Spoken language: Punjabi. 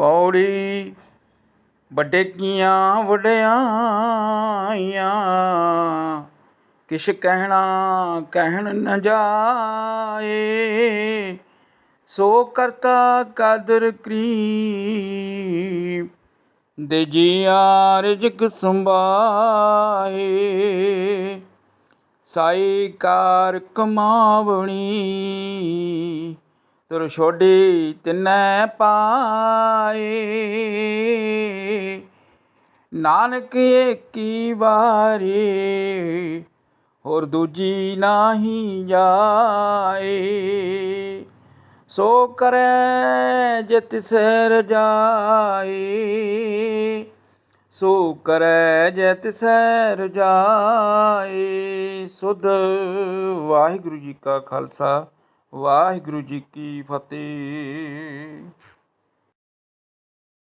ਪੌੜੀ ਵੱਡੇ ਕੀਆਂ ਵਡਿਆਈਆਂ ਕਿਛ ਕਹਿਣਾ ਕਹਿਣ ਨ ਜਾਏ, ਸੋ ਕਰਤਾ ਕਾਦਰ ਕਰੀ ਦੇ ਜੀਆ ਰਿਜਕ ਸੰਭਾਏ। ਸਾਈ ਕਾਰ ਕਮਾਵਣੀ ਤੁਰ ਛੋਡੀ ਤਿਨੈ ਪਾਏ। ਨਾਨਕ ਏਕੀ ਵਾਰੀ, ਹੋਰ ਦੂਜੀ ਨਾਹੀ ਜਾਏ। ਸੋ ਕਰੈ ਜੇ ਤਿਸੈ ਜਾਏ। ਸੋ ਕਰੈ ਜੇ ਤਿਸੈ ਜਾਏ। ਸੁਧ ਵਾਹਿਗੁਰੂ ਜੀ ਕਾ ਖਾਲਸਾ। ਵਾਹਿਗੁਰੂ ਜੀ ਕੀ ਫਤਿਹ।